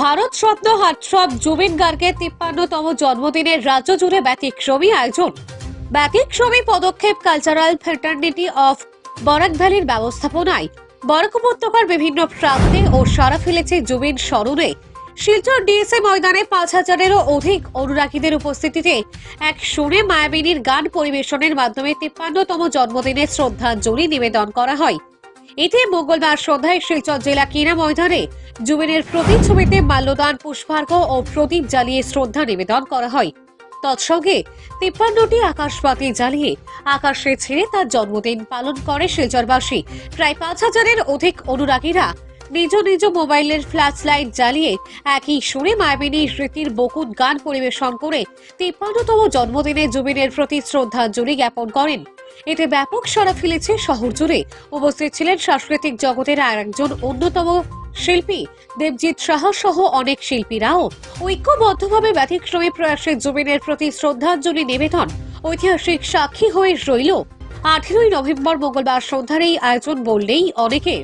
ভারত রত্ন হাটসব জুবিন গার্গের তিপ্পান্নতম জন্মদিনের রাজ্য জুড়ে ব্যতিক্রমী আয়োজন। ব্যতিক্রমী পদক্ষেপ কালচারাল ফ্রেটার্নিটি অফ বরাক ভ্যালির ব্যবস্থাপনায়। বরাক উপত্যকার বিভিন্ন প্রান্তে ও সারা ফেলেছে জুবিন স্মরণে। শিলচর ডিএসএ ময়দানে পাঁচ হাজারেরও অধিক অনুরাগীদের উপস্থিতিতে এক সুরে মায়াবিনীর গান পরিবেশনের মাধ্যমে তিপ্পান্নতম জন্মদিনের শ্রদ্ধাঞ্জলি নিবেদন করা হয়। এতে মঙ্গলবার সন্ধ্যায় শিলচর জেলা কেনা ময়দানে জুবিনের প্রতিচ্ছবিতে মাল্যদান, পুষ্পার্ঘ ও প্রদীপ জ্বালিয়ে শ্রদ্ধা নিবেদন করা হয়। তৎসঙ্গে তিপ্পান্নটি আকাশবাতি জ্বালিয়ে আকাশে ছেড়ে তার জন্মদিন পালন করে শিলচরবাসী। প্রায় পাঁচ হাজারের অধিক অনুরাগীরা নিজ নিজ মোবাইলের ফ্ল্যাশ লাইট জ্বালিয়ে একই সুরে মায়াবিনী স্মৃতির বকুত গান পরিবেশন করে তিপ্পান্নতম জন্মদিনে জুবিনের প্রতি শ্রদ্ধাঞ্জলি জ্ঞাপন করেন। এতে ব্যাপক সাড়া ফেলেছে শহর জুড়ে। উপস্থিত ছিলেন সাংস্কৃতিক জগতের আর একজন অন্যতম শিল্পী দেবজিৎ সাহা সহ অনেক শিল্পীরাও। ঐক্যবদ্ধভাবে ব্যতিক্রমী প্রয়াসে জুবিনের প্রতি শ্রদ্ধাঞ্জলি নিবেদন ঐতিহাসিক সাক্ষী হয়ে রইল। আঠেরোই নভেম্বর মঙ্গলবার সন্ধ্যার এই আয়োজন বললেই অনেকে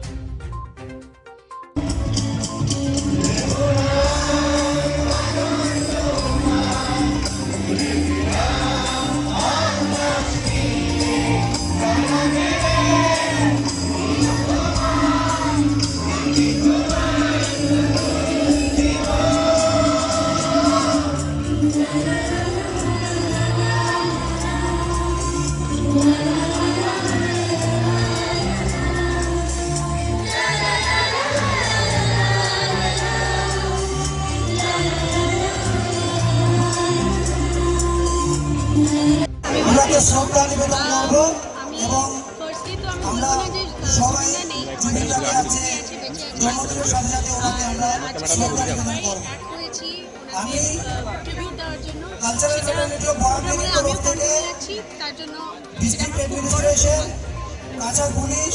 শ্রদ্ধা নিবেদন করব এবং ফার্স্টলি তো আমি আমরা বলব না যে সবাই জুবিনদাকে আছে জন্মদিনের সাথে সাথে ওনাকে আমরা শ্রদ্ধা নিবেদন করব আমি ট্রিবিউট দেওয়ার জন্য। কালচারাল ফ্রেটার্নিটি অফ বরাক তারপরে ভ্যালির আমিও তরফ থেকে তার জন্য district administration Cachar police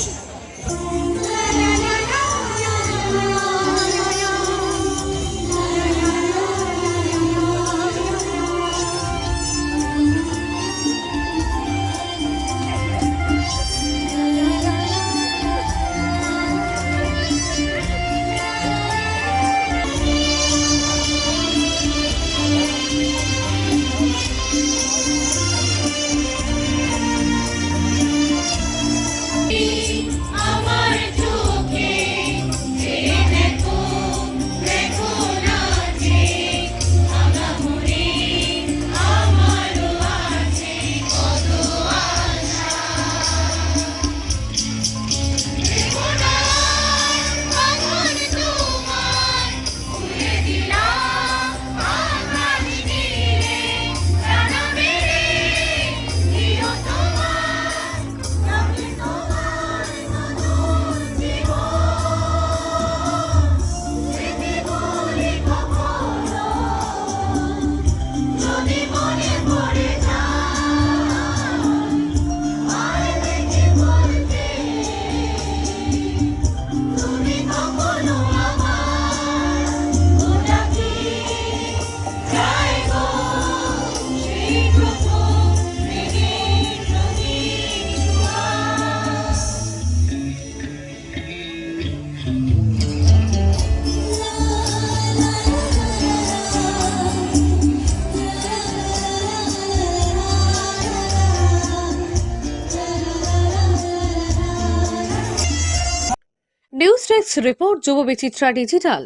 news desk report Jubo Bichitra digital.